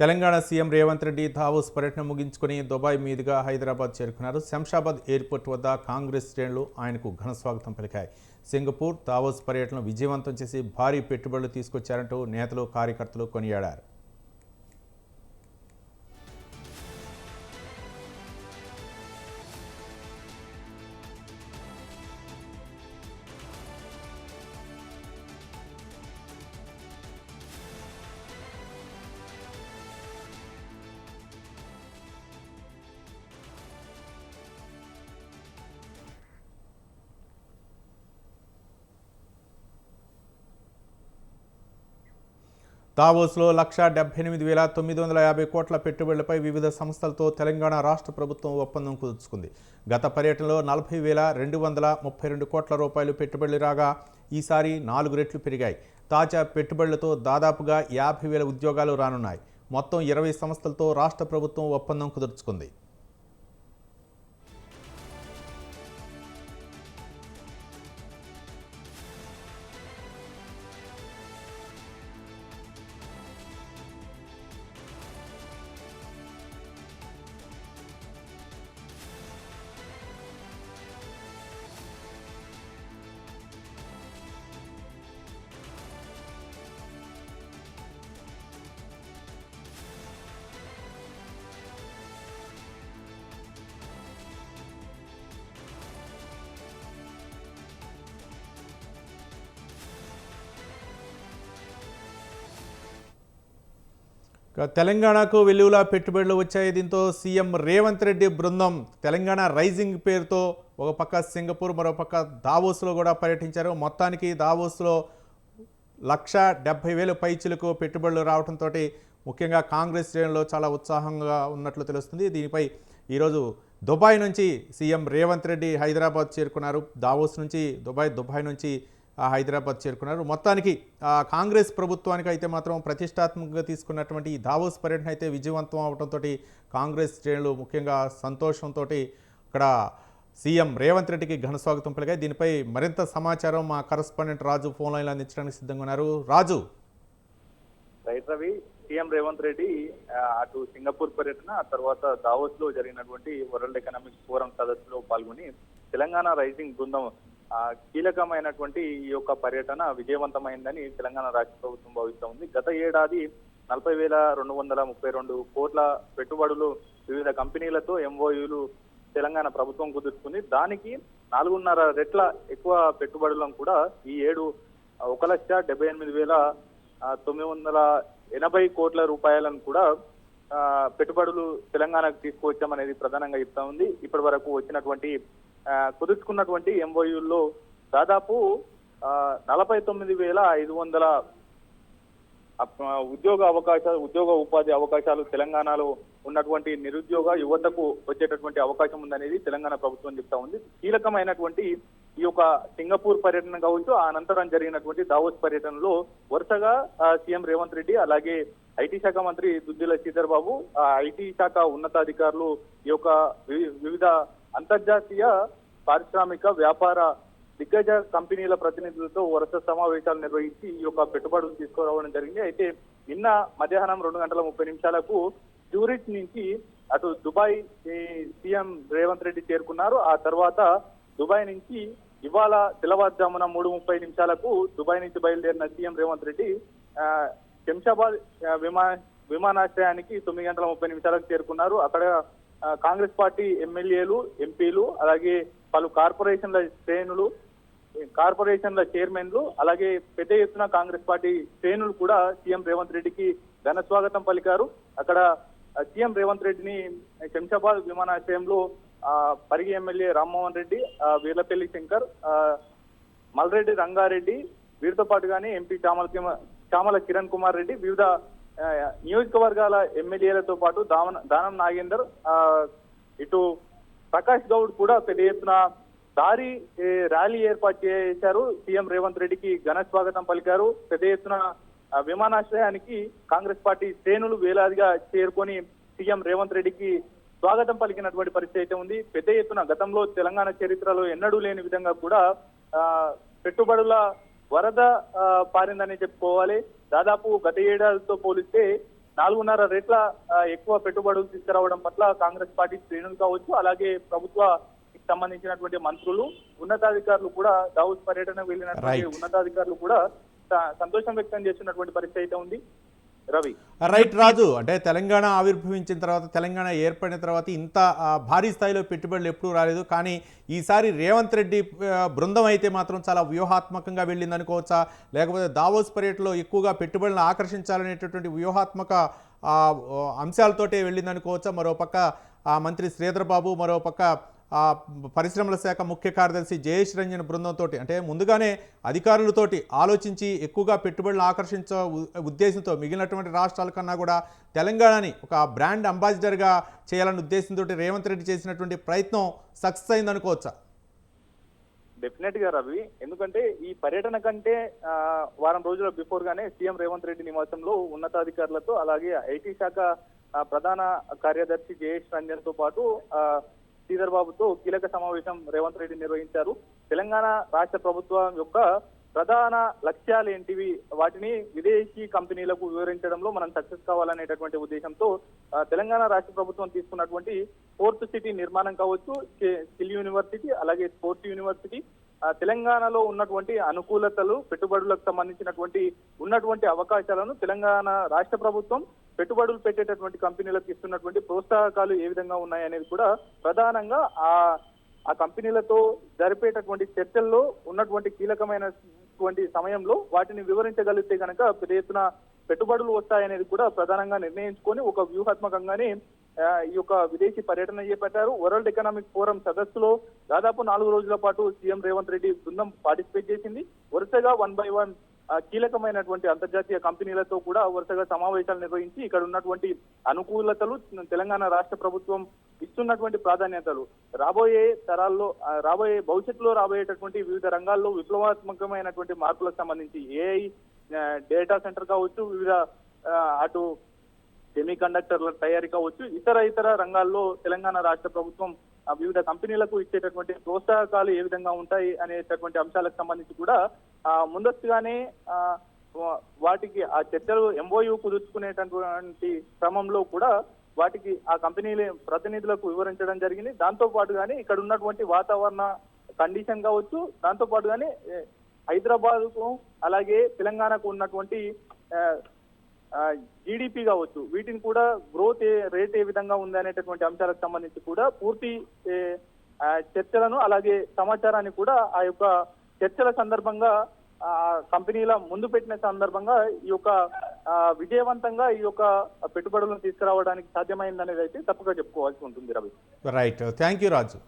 Telangana CM Revanth Reddy Davos పర్యటన ముగించుకుని Dubai మీదుగా హైదరాబాద్ చేరుకున్నారు. శంషాబాద్ ఎయిర్పోర్ట్ వద్ద కాంగ్రెస్ శ్రేణులు ఆయనకు ఘన స్వాగతం పలికాయి. సింగపూర్ దావోస్ పర్యటన విజయవంతం చేసి భారీ పెట్టుబడులు తీసుకొచ్చారంటూ నేతలు కార్యకర్తలు కొనియాడారు. దావోస్లో లక్ష డెబ్బై ఎనిమిది వేల తొమ్మిది వందల యాభై కోట్ల పెట్టుబడులపై వివిధ సంస్థలతో తెలంగాణ రాష్ట్ర ప్రభుత్వం ఒప్పందం కుదుర్చుకుంది. గత పర్యటనలో నలభై వేల రెండు వందల ముప్పై రెండు కోట్ల రూపాయలు పెట్టుబడులు రాగా ఈసారి నాలుగు రెట్లు పెరిగాయి. తాజా పెట్టుబడులతో దాదాపుగా యాభై వేల ఉద్యోగాలు రానున్నాయి. మొత్తం ఇరవై సంస్థలతో రాష్ట్ర ప్రభుత్వం ఒప్పందం కుదుర్చుకుంది. తెలంగాణకు వెలువలా పెట్టుబడులు వచ్చాయి. దీంతో సీఎం రేవంత్ రెడ్డి బృందం తెలంగాణ రైజింగ్ పేరుతో ఒక పక్క సింగపూర్ మరో పక్క దావోస్లో కూడా పర్యటించారు. మొత్తానికి దావోస్లో లక్ష డెబ్బై వేలు పైచులకు పెట్టుబడులు రావడంతో ముఖ్యంగా కాంగ్రెస్ శ్రేణుల్లో చాలా ఉత్సాహంగా ఉన్నట్లు తెలుస్తుంది. దీనిపై ఈరోజు దుబాయ్ నుంచి సీఎం రేవంత్ రెడ్డి హైదరాబాద్ చేరుకున్నారు. దావోస్ నుంచి దుబాయ్ దుబాయ్ నుంచి హైదరాబాద్ చేరుకున్నారు. మొత్తానికి కాంగ్రెస్ ప్రభుత్వానికి అయితే మాత్రం ప్రతిష్టాత్మకంగా తీసుకున్నటువంటి ఈ దావోస్ పర్యటన అయితే విజయవంతం అవడంతో కాంగ్రెస్ శ్రేణులు ముఖ్యంగా సంతోషంతో అక్కడ సీఎం రేవంత్ రెడ్డికి ఘన స్వాగతం పలికాయి. దీనిపై మరింత సమాచారం మా కరస్పాండెంట్ రాజు ఫోన్ లైన్లో అందించడానికి సిద్ధంగా ఉన్నారు. రాజు. రైట్ రవి సీఎం రేవంత్ రెడ్డి అటు సింగపూర్ పర్యటన ఆ తర్వాత దావోస్లో జరిగినటువంటి వరల్డ్ ఎకనామిక్ ఫోరం సదస్సులో పాల్గొని తెలంగాణ రైజింగ్ బృందం కీలకమైనటువంటి ఈ యొక్క పర్యటన విజయవంతమైందని తెలంగాణ రాష్ట్ర ప్రభుత్వం భావిస్తూ ఉంది. గత ఏడాది నలభై వేల రెండు వందల ముప్పై రెండు కోట్ల పెట్టుబడులు వివిధ కంపెనీలతో ఎంఓయూలు తెలంగాణ ప్రభుత్వం కుదుర్చుకుంది. దానికి నాలుగున్నర రెట్ల ఎక్కువ పెట్టుబడులను కూడా ఈ ఏడు ఒక లక్ష డెబ్బై ఎనిమిది వేల తొమ్మిది వందల ఎనభై కోట్ల రూపాయలను కూడా పెట్టుబడులు తెలంగాణకు తీసుకువచ్చామనేది ప్రధానంగా చెప్తా ఉంది. ఇప్పటి వరకు వచ్చినటువంటి కుదుర్చుకున్నటువంటి ఎంఓయూల్లో దాదాపు నలభై తొమ్మిది వేల ఐదు వందల ఉద్యోగ అవకాశాలు ఉద్యోగ ఉపాధి అవకాశాలు తెలంగాణలో ఉన్నటువంటి నిరుద్యోగ యువతకు వచ్చేటటువంటి అవకాశం ఉందనేది తెలంగాణ ప్రభుత్వం చెప్తా ఉంది. కీలకమైనటువంటి ఈ యొక్క సింగపూర్ పర్యటన కావచ్చు ఆ అనంతరం జరిగినటువంటి దావోస్ పర్యటనలో వరుసగా సీఎం రేవంత్ రెడ్డి అలాగే ఐటీ శాఖ మంత్రి దుద్దిల శ్రీధర్ బాబు ఆ ఐటీ శాఖ ఉన్నతాధికారులు ఈ యొక్క వివిధ అంతర్జాతీయ పారిశ్రామిక వ్యాపార దిగ్గజ కంపెనీల ప్రతినిధులతో వరుస సమావేశాలు నిర్వహించి ఈ యొక్క పెట్టుబడులు తీసుకురావడం జరిగింది. అయితే నిన్న మధ్యాహ్నం రెండు గంటల ముప్పై నిమిషాలకు జ్యూరిచ్ నుంచి అటు దుబాయ్ సీఎం రేవంత్ రెడ్డి చేరుకున్నారు. ఆ తర్వాత దుబాయ్ నుంచి ఇవాళ తెల్లవారుజామున మూడు ముప్పై నిమిషాలకు దుబాయ్ నుంచి బయలుదేరిన సీఎం రేవంత్ రెడ్డి శంషాబాద్ విమా విమానాశ్రయానికి తొమ్మిది గంటల ముప్పై నిమిషాలకు చేరుకున్నారు. అక్కడ కాంగ్రెస్ పార్టీ ఎమ్మెల్యేలు ఎంపీలు అలాగే పలు కార్పొరేషన్ల శ్రేణులు కార్పొరేషన్ల చైర్మన్లు అలాగే పెద్ద ఎత్తున కాంగ్రెస్ పార్టీ శ్రేణులు కూడా సీఎం రేవంత్ రెడ్డికి ఘన స్వాగతం పలికారు. అక్కడ సీఎం రేవంత్ రెడ్డిని శంషాబాద్ విమానాశ్రయంలో పరిగి ఎమ్మెల్యే రామ్మోహన్ రెడ్డి వీర్లపల్లి శంకర్ మల్రెడ్డి రంగారెడ్డి వీరితో పాటుగానే ఎంపీ చామల కిమ- చామల కిరణ్ కుమార్ రెడ్డి వివిధ నియోజకవర్గాల ఎమ్మెల్యేలతో పాటు దామన దానం నాగేందర్ ఆ, ఇటు ప్రకాష్ గౌడ్ కూడా పెద్ద ఎత్తున దారి ర్యాలీ ఏర్పాటు చేశారు. సీఎం రేవంత్ రెడ్డికి ఘన స్వాగతం పలికారు. పెద్ద ఎత్తున విమానాశ్రయానికి కాంగ్రెస్ పార్టీ శ్రేణులు వేలాదిగా చేరుకొని సీఎం రేవంత్ రెడ్డికి స్వాగతం పలికినటువంటి పరిస్థితి అయితే ఉంది. పెద్ద ఎత్తున గతంలో తెలంగాణ చరిత్రలో ఎన్నడూ లేని విధంగా కూడా ఆ, పెట్టుబడుల వరద పారిందని చెప్పుకోవాలి దాదాపు గత ఏడాదితో పోలిస్తే నాలుగున్నర రెట్ల ఎక్కువ పెట్టుబడులు తీసుకురావడం పట్ల కాంగ్రెస్ పార్టీ శ్రేణులు కావచ్చు అలాగే ప్రభుత్వ సంబంధించినటువంటి మంత్రులు ఉన్నతాధికారులు కూడా దావూస్ పర్యటన వెళ్ళినటువంటి. ఉన్నతాధికారులు కూడా సంతోషం వ్యక్తం చేస్తున్నటువంటి పరిస్థితి అయితే ఉంది రవి. రైట్ రాజు అంటే తెలంగాణ ఆవిర్భవించిన తర్వాత తెలంగాణ ఏర్పడిన తర్వాత ఇంత భారీ స్థాయిలో పెట్టుబడులు ఎప్పుడూ రాలేదు. కానీ ఈసారి రేవంత్ రెడ్డి బృందం అయితే మాత్రం చాలా వ్యూహాత్మకంగా వెళ్ళింది అనుకోవచ్చా? లేకపోతే దావోస్ పర్యటనలో ఎక్కువగా పెట్టుబడులను ఆకర్షించాలనేటటువంటి వ్యూహాత్మక అంశాలతోటే వెళ్ళింది అనుకోవచ్చా? మరోపక్క ఆ మంత్రి శ్రీధర్ బాబు మరోపక్క ఆ పరిశ్రమల శాఖ ముఖ్య కార్యదర్శి జయేష్ రంజన్ బృందంతో అంటే ముందుగానే అధికారులతోటి ఆలోచించి ఎక్కువగా పెట్టుబడులు ఆకర్షించ ఉద్దేశంతో మిగిలినటువంటి రాష్ట్రాల కన్నా కూడా తెలంగాణని ఒక బ్రాండ్ అంబాసిడర్గా చేయాలనే ఉద్దేశంతో రేవంత్ రెడ్డి చేసినటువంటి ప్రయత్నం సక్సెస్ అయింది అనుకోవచ్చా? డెఫినెట్గా రవి. ఎందుకంటే ఈ పర్యటన కంటే వారం రోజుల బిఫోర్ గానే సీఎం రేవంత్ రెడ్డి నివాసంలో ఉన్నతాధికారులతో అలాగే ఐటీ శాఖ ప్రధాన కార్యదర్శి జయేష్ రంజన్తో పాటు శ్రీధర్ బాబుతో కీలక సమావేశం రేవంత్ రెడ్డి నిర్వహించారు. తెలంగాణ రాష్ట్ర ప్రభుత్వం యొక్క ప్రధాన లక్ష్యాలు ఏంటివి? వాటిని విదేశీ కంపెనీలకు వివరించడంలో మనం సక్సెస్ కావాలనేటటువంటి ఉద్దేశంతో తెలంగాణ రాష్ట్ర ప్రభుత్వం తీసుకున్నటువంటి ఫోర్త్ సిటీ నిర్మాణం కావచ్చు స్కిల్ యూనివర్సిటీ అలాగే స్పోర్ట్స్ యూనివర్సిటీ తెలంగాణలో ఉన్నటువంటి అనుకూలతలు పెట్టుబడులకు సంబంధించినటువంటి ఉన్నటువంటి అవకాశాలను తెలంగాణ రాష్ట్ర ప్రభుత్వం పెట్టుబడులు పెట్టేటటువంటి కంపెనీలకు ఇస్తున్నటువంటి ప్రోత్సాహకాలు ఏ విధంగా ఉన్నాయనేది కూడా ప్రధానంగా ఆ ఆ కంపెనీలతో జరిపేటటువంటి చర్చల్లో ఉన్నటువంటి కీలకమైనటువంటి సమయంలో వాటిని వివరించగలిగితే కనుక పెద్ద ఎత్తున పెట్టుబడులు వస్తాయనేది కూడా ప్రధానంగా నిర్ణయించుకొని ఒక వ్యూహాత్మకంగానే ఈ యొక్క విదేశీ పర్యటన చేపట్టారు. వరల్డ్ ఎకనామిక్ ఫోరం సదస్సులో దాదాపు నాలుగు రోజుల పాటు సీఎం రేవంత్ రెడ్డి బృందం పార్టిసిపేట్ చేసింది. వరుసగా వన్ బై వన్ కీలకమైనటువంటి అంతర్జాతీయ కంపెనీలతో కూడా వరుసగా సమావేశాలు నిర్వహించి ఇక్కడ ఉన్నటువంటి అనుకూలతలు తెలంగాణ రాష్ట్ర ప్రభుత్వం ఇస్తున్నటువంటి ప్రాధాన్యతలు. రాబోయే తరాల్లో రాబోయే భవిష్యత్తులో రాబోయేటటువంటి వివిధ రంగాల్లో విప్లవాత్మకమైనటువంటి మార్పులకు సంబంధించి ఏఐ డేటా సెంటర్ కావచ్చు వివిధ అటు సెమీ కండక్టర్ల తయారీ కావచ్చు ఇతర ఇతర రంగాల్లో తెలంగాణ రాష్ట్ర ప్రభుత్వం వివిధ కంపెనీలకు ఇచ్చేటటువంటి ప్రోత్సాహకాలు ఏ విధంగా ఉంటాయి అనేటటువంటి అంశాలకు సంబంధించి కూడా ఆ, ముందస్తుగానే వాటికి ఆ చర్చలు ఎంఓయూ కుదుర్చుకునేటటువంటి క్రమంలో కూడా వాటికి ఆ కంపెనీల ప్రతినిధులకు వివరించడం జరిగింది. దాంతో పాటుగానే ఇక్కడ ఉన్నటువంటి వాతావరణ కండిషన్ కావచ్చు దాంతో పాటుగానే హైదరాబాద్కు అలాగే తెలంగాణకు ఉన్నటువంటి జీడిపి కావచ్చు వీటిని కూడా గ్రోత్ రేట్ ఏ విధంగా ఉంది అనేటటువంటి అంశాలకు సంబంధించి కూడా పూర్తి చర్చలను అలాగే సమాచారాన్ని కూడా ఆ యొక్క చర్చల సందర్భంగా కంపెనీల ముందు పెట్టిన సందర్భంగా ఈ యొక్క విజయవంతంగా ఈ యొక్క పెట్టుబడులను తీసుకురావడానికి సాధ్యమైందనేది అయితే తప్పుగా చెప్పుకోవాల్సి ఉంటుంది Ravi. Right thank you Raju